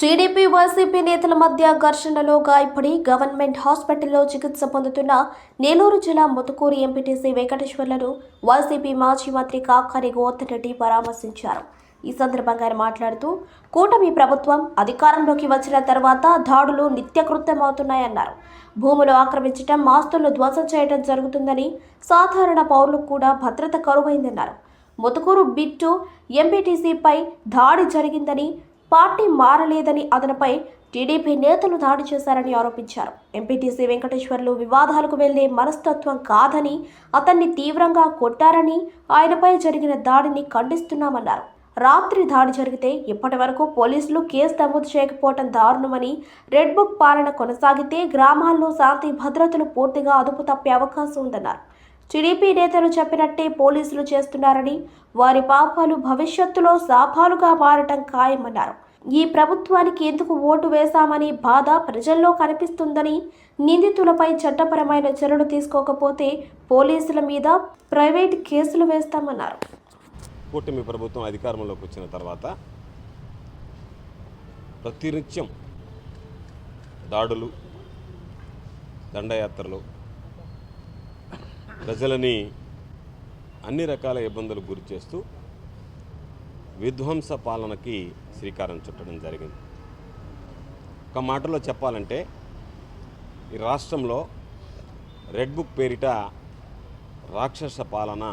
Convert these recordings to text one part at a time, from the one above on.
TDP YCP నేతల మధ్య ఘర్షణలో గాయపడి గవర్నమెంట్ హాస్పిటల్లో చికిత్స పొందుతున్న నెల్లూరు జిల్లా ముతుకూరు ఎంపీటీసీ వెంకటేశ్వర్లను వైసీపీ మాజీ మంత్రి కాకాని గోవర్ధన్ రెడ్డి పరామర్శించారు. ఈ సందర్భంగా ఆయన మాట్లాడుతూ కూటమి ప్రభుత్వం అధికారంలోకి వచ్చిన తర్వాత దాడులు నిత్యకృత్యమవుతున్నాయన్నారు. భూములు ఆక్రమించడం మాస్తులను ధ్వంసం చేయడం జరుగుతుందని సాధారణ పౌరులకు కూడా భద్రత కరువైందన్నారు. ముతుకూరు బిట్టు ఎంపీటీసీపై దాడి జరిగిందని పార్టీ మారలేదని అతనిపై టీడీపీ నేతలు దాడి చేశారని ఆరోపించారు. ఎంపీటీసీ వెంకటేశ్వర్లు వివాదాలకు వెళ్ళే మనస్తత్వం కాదని అతన్ని తీవ్రంగా కొట్టారని ఆయనపై జరిగిన దాడిని ఖండిస్తున్నామన్నారు. రాత్రి దాడి జరిగితే ఇప్పటి వరకు పోలీసులు కేసు నమోదు చేయకపోవడం దారుణమని రెడ్ బుక్ పాలన కొనసాగితే గ్రామాల్లో శాంతి భద్రతలు పూర్తిగా అదుపు తప్పే అవకాశం ఉందన్నారు. టీడీపీ నేతలు చెప్పినట్టే పోలీసులు చేస్తున్నారని వారి పాపాలు భవిష్యత్తులో శాపాలుగా మారటం ఖాయమన్నారు. ఈ ప్రభుత్వానికి ఎందుకు ఓటు వేశామని బాధ ప్రజల్లో కనిపిస్తుందని నిందితులపై చట్టపరమైన చర్యలు తీసుకోకపోతే పోలీసుల మీద ప్రైవేట్ కేసులు వేస్తామన్నారు. కూటమి ప్రభుత్వం అధికారంలోకి వచ్చిన తర్వాత ప్రతినిత్యం దాడులు దండయాత్రలు ప్రజలని అన్ని రకాల ఇబ్బందులకు గురి చేస్తూ విధ్వంస పాలనకి శ్రీకారం చుట్టడం జరిగింది. ఒక మాటలో చెప్పాలంటే ఈ రాష్ట్రంలో రెడ్ బుక్ పేరిట రాక్షస పాలన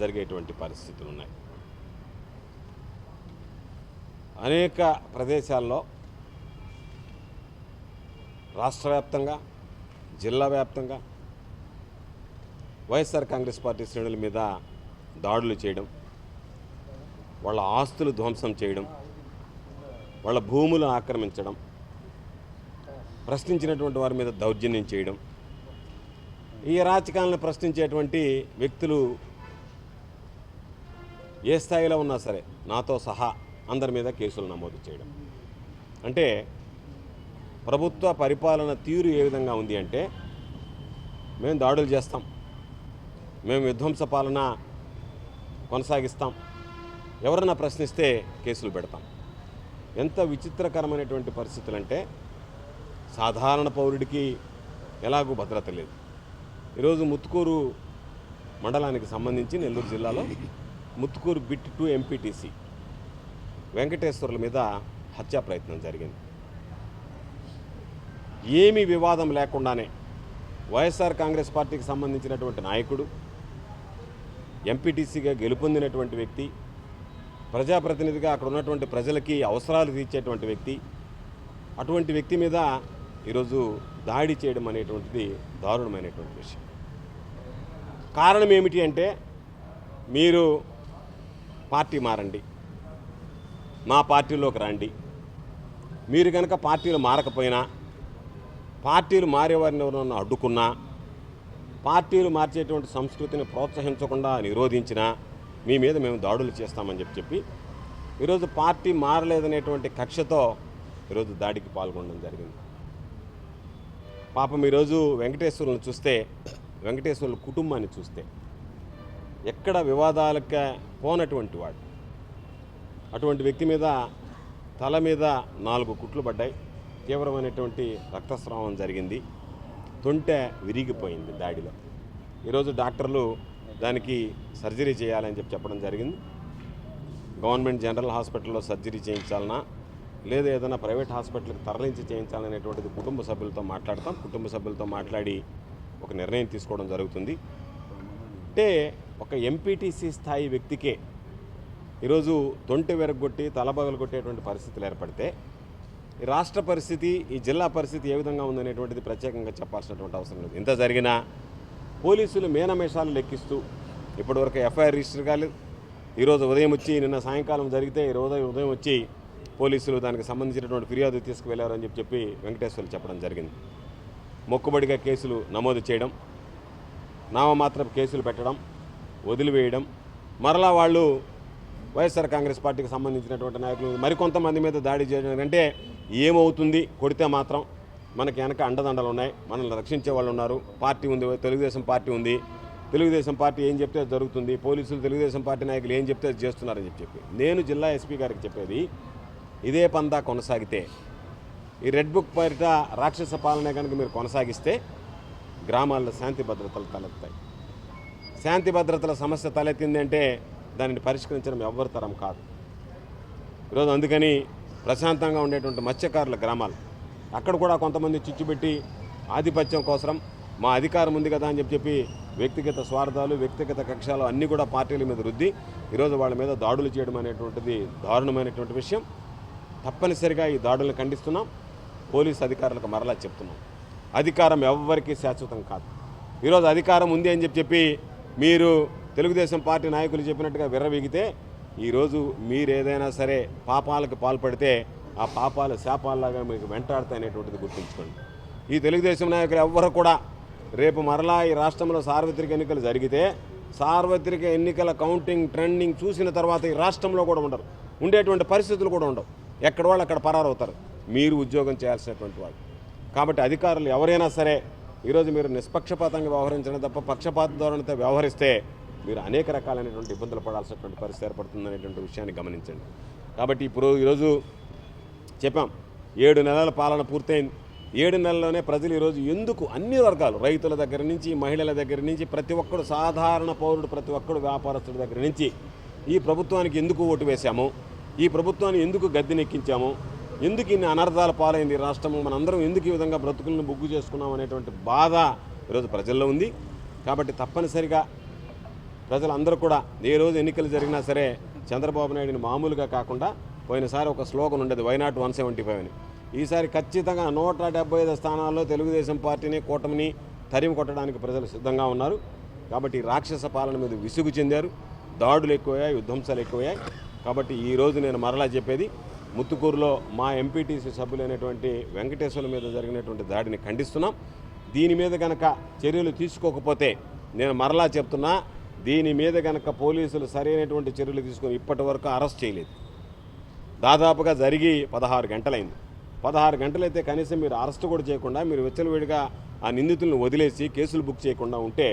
జరిగేటువంటి పరిస్థితులు ఉన్నాయి. అనేక ప్రదేశాల్లో రాష్ట్ర వ్యాప్తంగా జిల్లా వ్యాప్తంగా వైఎస్ఆర్ కాంగ్రెస్ పార్టీ శ్రేణుల మీద దాడులు చేయడం వాళ్ళ ఆస్తులు ధ్వంసం చేయడం వాళ్ళ భూములు ఆక్రమించడం ప్రశ్నించినటువంటి వారి మీద దౌర్జన్యం చేయడం ఈ రాజకీయాలను ప్రశ్నించేటువంటి వ్యక్తులు ఏ స్థాయిలో ఉన్నా సరే నాతో సహా అందరి మీద కేసులు నమోదు చేయడం. అంటే ప్రభుత్వ పరిపాలన తీరు ఏ విధంగా ఉంది అంటే మేము దాడులు చేస్తాం మేము విధ్వంస పాలన కొనసాగిస్తాం. ఎవరన్నా ప్రశ్నిస్తే కేసులు పెడతాం. ఎంత విచిత్రకరమైనటువంటి పరిస్థితులు అంటే సాధారణ పౌరుడికి ఎలాగూ భద్రత లేదు. ఈరోజు ముత్తుకూరు మండలానికి సంబంధించి నెల్లూరు జిల్లాలో ముత్తుకూరు బిట్ టు ఎంపీటీసీ వెంకటేశ్వర్ల మీద హత్యా ప్రయత్నం జరిగింది. ఏమీ వివాదం లేకుండానే వైఎస్ఆర్ కాంగ్రెస్ పార్టీకి సంబంధించినటువంటి నాయకుడు ఎంపీటీసీగా గెలుపొందినటువంటి వ్యక్తి ప్రజాప్రతినిధిగా అక్కడ ఉన్నటువంటి ప్రజలకి అవసరాలు తీర్చేటువంటి వ్యక్తి అటువంటి వ్యక్తి మీద ఈరోజు దాడి చేయడం అనేటువంటిది దారుణమైనటువంటి విషయం. కారణం ఏమిటి అంటే మీరు పార్టీ మారండి మా పార్టీలోకి రండి. మీరు కనుక పార్టీలు మారకపోయినా పార్టీలు మారేవారిని ఎవరన్నా అడ్డుకున్నా పార్టీలు మార్చేటువంటి సంస్కృతిని ప్రోత్సహించకుండా నిరోధించినా మీ మీద మేము దాడులు చేస్తామని చెప్పి చెప్పి ఈరోజు పార్టీ మారలేదనేటువంటి కక్షతో ఈరోజు దాడికి పాల్గొనడం జరిగింది. పాపం ఈరోజు వెంకటేశ్వరులను చూస్తే వెంకటేశ్వరుల కుటుంబాన్ని చూస్తే ఎక్కడ వివాదాలకే పోనటువంటి వాడు అటువంటి వ్యక్తి మీద తల మీద నాలుగు కుట్లు పడ్డాయి. తీవ్రమైనటువంటి రక్తస్రావం జరిగింది. తొంటె విరిగిపోయింది దాడిలో. ఈరోజు డాక్టర్లు దానికి సర్జరీ చేయాలని చెప్పి చెప్పడం జరిగింది. గవర్నమెంట్ జనరల్ హాస్పిటల్లో సర్జరీ చేయించాలన్నా లేదా ఏదైనా ప్రైవేట్ హాస్పిటల్కి తరలించి చేయించాలనేటువంటిది కుటుంబ సభ్యులతో మాట్లాడతాం. కుటుంబ సభ్యులతో మాట్లాడి ఒక నిర్ణయం తీసుకోవడం జరుగుతుంది. అంటే ఒక ఎంపీటీసీ స్థాయి వ్యక్తికే ఈరోజు తొంటి వెరగొట్టి తలబగలు కొట్టేటువంటి పరిస్థితులు ఏర్పడితే ఈ రాష్ట్ర పరిస్థితి ఈ జిల్లా పరిస్థితి ఏ విధంగా ఉందనేటువంటిది ప్రత్యేకంగా చెప్పాల్సినటువంటి అవసరం లేదు. ఇంత జరిగినా పోలీసులు మేనమేషాలు లెక్కిస్తూ ఇప్పటివరకు ఎఫ్ఐఆర్ రిజిస్టర్ కాలేదు. ఈరోజు ఉదయం వచ్చి నిన్న సాయంకాలం జరిగితే ఈ రోజు ఉదయం వచ్చి పోలీసులు దానికి సంబంధించినటువంటి ఫిర్యాదు తీసుకువెళ్ళారని చెప్పి చెప్పి వెంకటేశ్వర్లు చెప్పడం జరిగింది. మొక్కుబడిగా కేసులు నమోదు చేయడం నామమాత్రం కేసులు పెట్టడం వదిలివేయడం మరలా వాళ్ళు వైఎస్ఆర్ కాంగ్రెస్ పార్టీకి సంబంధించినటువంటి నాయకులు మరికొంతమంది మీద దాడి చేయడం అంటే ఏమవుతుంది? కొడితే మాత్రం మనకి వెనక అండదండలు ఉన్నాయి. మనల్ని రక్షించే వాళ్ళు ఉన్నారు. పార్టీ ఉంది. తెలుగుదేశం పార్టీ ఉంది. తెలుగుదేశం పార్టీ ఏం చెప్తే జరుగుతుంది. పోలీసులు తెలుగుదేశం పార్టీ నాయకులు ఏం చెప్తే చేస్తున్నారని చెప్పి. నేను జిల్లా ఎస్పీ గారికి చెప్పేది ఇదే పందా కొనసాగితే ఈ రెడ్ బుక్ పేరిట రాక్షస పాలనే కనుక మీరు కొనసాగిస్తే గ్రామాల్లో శాంతి భద్రతలు తలెత్తాయి. శాంతి భద్రతల సమస్య తలెత్తిందంటే దానిని పరిష్కరించడం ఎవ్వరి తరం కాదు. ఈరోజు అందుకని ప్రశాంతంగా ఉండేటువంటి మత్స్యకారుల గ్రామాలు అక్కడ కూడా కొంతమంది చిచ్చుపెట్టి ఆధిపత్యం కోసం మా అధికారం ఉంది కదా అని చెప్పి చెప్పి వ్యక్తిగత స్వార్థాలు వ్యక్తిగత కక్షాలు అన్నీ కూడా పార్టీల మీద రుద్ది ఈరోజు వాళ్ళ మీద దాడులు చేయడం అనేటువంటిది దారుణమైనటువంటి విషయం. తప్పనిసరిగా ఈ దాడులను ఖండిస్తున్నాం. పోలీస్ అధికారులకు మరలా చెప్తున్నాం. అధికారం ఎవ్వరికీ శాశ్వతం కాదు. ఈరోజు అధికారం ఉంది అని చెప్పి చెప్పి మీరు తెలుగుదేశం పార్టీ నాయకులు చెప్పినట్టుగా విర్రవీగితే ఈరోజు మీరేదైనా సరే పాపాలకు పాల్పడితే ఆ పాపాలు శాపాల్లాగా మీకు వెంటాడతాయనేటువంటిది గుర్తుంచుకోండి. ఈ తెలుగుదేశం నాయకులు ఎవ్వరు కూడా రేపు మరలా ఈ రాష్ట్రంలో సార్వత్రిక ఎన్నికలు జరిగితే సార్వత్రిక ఎన్నికల కౌంటింగ్ ట్రెండింగ్ చూసిన తర్వాత ఈ రాష్ట్రంలో కూడా ఉండరు. ఉండేటువంటి పరిస్థితులు కూడా ఉండవు. ఎక్కడ వాళ్ళు అక్కడ పరారవుతారు. మీరు ఉద్యోగం చేయాల్సినటువంటి వాళ్ళు. కాబట్టి అధికారులు ఎవరైనా సరే ఈరోజు మీరు నిష్పక్షపాతంగా వ్యవహరించడం తప్ప పక్షపాత ధోరణితో వ్యవహరిస్తే మీరు అనేక రకాలైనటువంటి ఇబ్బందులు పడాల్సినటువంటి పరిస్థితి ఏర్పడుతుందనేటువంటి విషయాన్ని గమనించండి. కాబట్టి ఇప్పుడు ఈరోజు చెప్పాం ఏడు నెలల పాలన పూర్తయింది. ఏడు నెలల్లోనే ప్రజలు ఈరోజు ఎందుకు అన్ని వర్గాలు రైతుల దగ్గర నుంచి మహిళల దగ్గర నుంచి ప్రతి ఒక్కడు సాధారణ పౌరుడు ప్రతి ఒక్కడు వ్యాపారస్తుడి దగ్గర నుంచి ఈ ప్రభుత్వానికి ఎందుకు ఓటు వేశాము? ఈ ప్రభుత్వాన్ని ఎందుకు గద్దెనెక్కించాము? ఎందుకు ఇన్ని అనర్థాల పాలైంది ఈ రాష్ట్రము? మనందరం ఎందుకు ఈ విధంగా బ్రతుకులను బొగ్గు చేసుకున్నాం అనేటువంటి బాధ ఈరోజు ప్రజల్లో ఉంది. కాబట్టి తప్పనిసరిగా ప్రజలందరూ కూడా ఏ రోజు ఎన్నికలు జరిగినా సరే చంద్రబాబు నాయుడిని మామూలుగా కాకుండా పోయినసారి ఒక స్లోగన్ ఉండేది వైనాట్ వన్ సెవెంటీ ఫైవ్ అని. ఈసారి ఖచ్చితంగా నూట డెబ్బై ఐదు స్థానాల్లో తెలుగుదేశం పార్టీని కూటమిని తరిమి కొట్టడానికి ప్రజలు సిద్ధంగా ఉన్నారు. కాబట్టి రాక్షస పాలన మీద విసుగు చెందారు. దాడులు ఎక్కువయ్యాయి విధ్వంసాలు ఎక్కువయ్యాయి. కాబట్టి ఈరోజు నేను మరలా చెప్పేది ముత్తుకూరులో మా ఎంపీటీసీ సభ్యులైనటువంటి వెంకటేశ్వర మీద జరిగినటువంటి దాడిని ఖండిస్తున్నాం. దీని మీద కనుక చర్యలు తీసుకోకపోతే నేను మరలా చెప్తున్నా దీని మీద కనుక పోలీసులు సరైనటువంటి చర్యలు తీసుకొని ఇప్పటి వరకు అరెస్ట్ చేయలేదు. దాదాపుగా జరిగి పదహారు గంటలైంది. పదహారు గంటలైతే కనీసం మీరు అరెస్ట్ కూడా చేయకుండా మీరు వెచ్చలవిడిగా ఆ నిందితులను వదిలేసి కేసులు బుక్ చేయకుండా ఉంటే